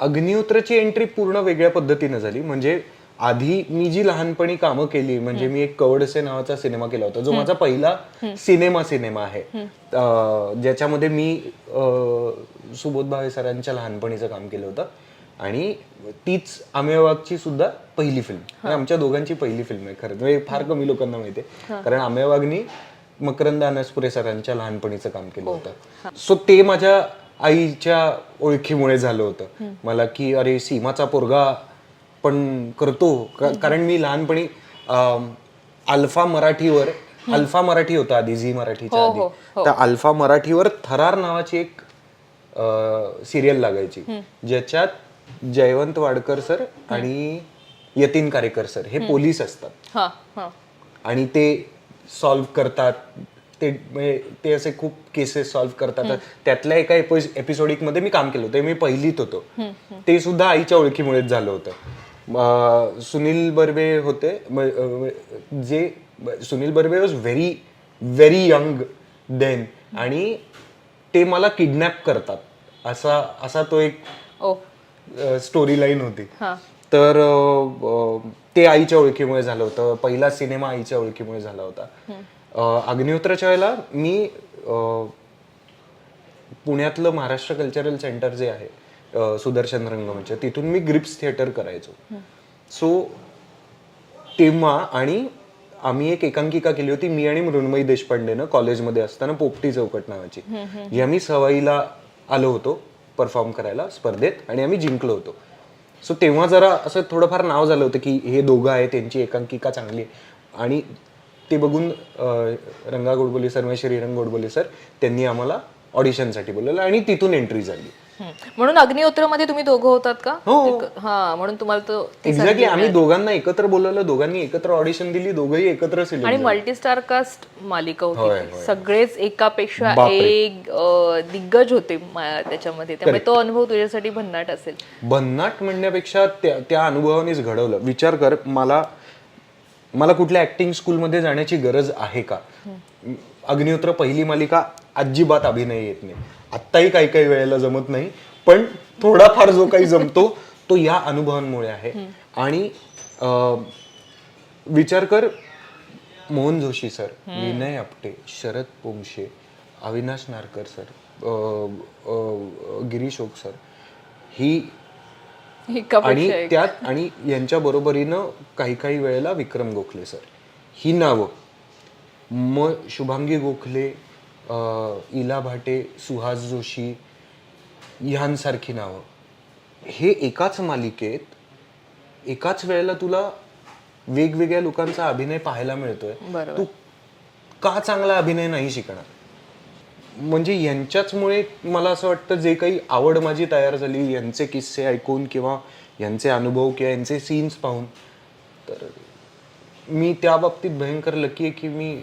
अग्निहोत्रची entry पूर्ण वेगळ्या पद्धतीने झाली. म्हणजे आधी मी जी लहानपणी कामं केली म्हणजे मी एक कवडसे नावाचा सिनेमा केला होता जो माझा पहिला सिनेमा सिनेमा आहे. ज्याच्यामध्ये मी सुबोध भावे सरांच्या लहानपणीचं काम केलं होतं. आणि तीच आमेवागची सुद्धा पहिली फिल्म आमच्या दोघांची पहिली फिल्म आहे खरं म्हणजे फार कमी लोकांना माहिती आहे. कारण आमेवागनी मकरंद अनसपुरे सरांच्या लहानपणीचं काम केलं होतं. सो ते माझ्या आईच्या ओळखीमुळे झालं होतं. मला की अरे सीमाचा पोरगा पण करतो. कारण मी लहानपणी अल्फा मराठीवर अल्फा मराठी होता आधी झी मराठीच्या आधी. तर अल्फा मराठीवर थरार नावाची एक सिरियल लागायची. ज्याच्यात जयवंत वाडकर सर आणि यतीन कारेकर सर हे पोलीस असतात. हा हा. आणि ते सॉल्व्ह करतात ते ते असे खूप केसेस सॉल्व्ह करतात. त्यातल्या एका एपिसोडिकमध्ये मी काम केलं होतं. मी पहिलीत होतो. ते सुद्धा आईच्या ओळखीमुळेच झालं होतं. सुनील बर्वे होते. जे Sunil Barve was very very young then आणि ते मला किडनॅप करतात. असा असा तो एक स्टोरी लाईन होती. तर ते आईच्या ओळखीमुळे झालं होतं. पहिला सिनेमा आईच्या ओळखीमुळे झाला होता. अग्निहोत्राच्या वेळेला मी पुण्यातलं महाराष्ट्र कल्चरल सेंटर जे आहे सुदर्शन रंगमंच तिथून मी ग्रिप्स थिएटर करायचो. सो तेव्हा आणि आम्ही एक एकांकिका केली होती मी आणि मृण्मयी देशपांडेनं कॉलेजमध्ये असताना पोपटी चौकट नावाची. जी आम्ही सवाईला आलो होतो परफॉर्म करायला स्पर्धेत आणि आम्ही जिंकलो होतो. सो तेव्हा जरा असं थोडंफार नाव झालं होतं की हे दोघं आहे त्यांची एकांकिका चांगली आहे. आणि ते बघून अं, रंगा गोडबोले सर म्हणजे श्रीरंग गोडबोले सर त्यांनी आम्हाला ऑडिशनसाठी बोलवलं आणि तिथून एंट्री झाली. हम्म. म्हणून अग्निहोत्रमध्ये तुम्ही दोघं होतात का? हो. एक- हा म्हणून तुम्हाला तो ती एक्झॅक्टली आम्ही दोघांना एकत्र बोलवलं दोघांनी एकत्र ऑडिशन दिली दोघंही एकत्र सिलेक्ट आणि मल्टीस्टार कास्ट मालिका होती. ती. सगळेच एकापेक्षा. एक अं, दिग्गज होते मा- त्याच्यामध्ये. त्यामुळे तो अनुभव तुझ्यासाठी भन्नाट असेल. भन्नाट म्हणण्यापेक्षा त्या त्या अनुभवानेच घडवलं. विचार कर मला मला कुठल्या ऍक्टिंग स्कूलमध्ये जाण्याची गरज आहे का? अग्निहोत्र पहिली मालिका अजिबात अभिनय येत नाही. आत्ताही काही काही वेळेला जमत नाही पण थोडाफार जो काही जमतो तो या अनुभवांमुळे आहे. आणि विचार कर Mohan Joshi sir Vinay Apte Sharad Ponkshe Avinash Narkar sir Girish Oak sir ही आणि त्यात आणि यांच्या बरोबरीनं काही काही वेळेला विक्रम गोखले सर. ही नावं. मग शुभांगी गोखले इला भाटे सुहास जोशी ह्यांसारखी नावं. हे एकाच मालिकेत एकाच वेळेला तुला वेगवेगळ्या लोकांचा अभिनय पाहायला मिळतोय. तू का चांगला अभिनय नाही शिकणार? म्हणजे यांच्याचमुळे मला असं वाटतं जे काही आवड माझी तयार झाली यांचे किस्से ऐकून किंवा यांचे अनुभव किंवा यांचे सीन्स पाहून तर मी त्या बाबतीत भयंकर लकी आहे की मी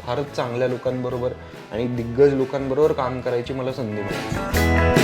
फारच चांगल्या लोकांबरोबर आणि दिग्गज लोकांबरोबर काम करायची मला संधी मिळाली.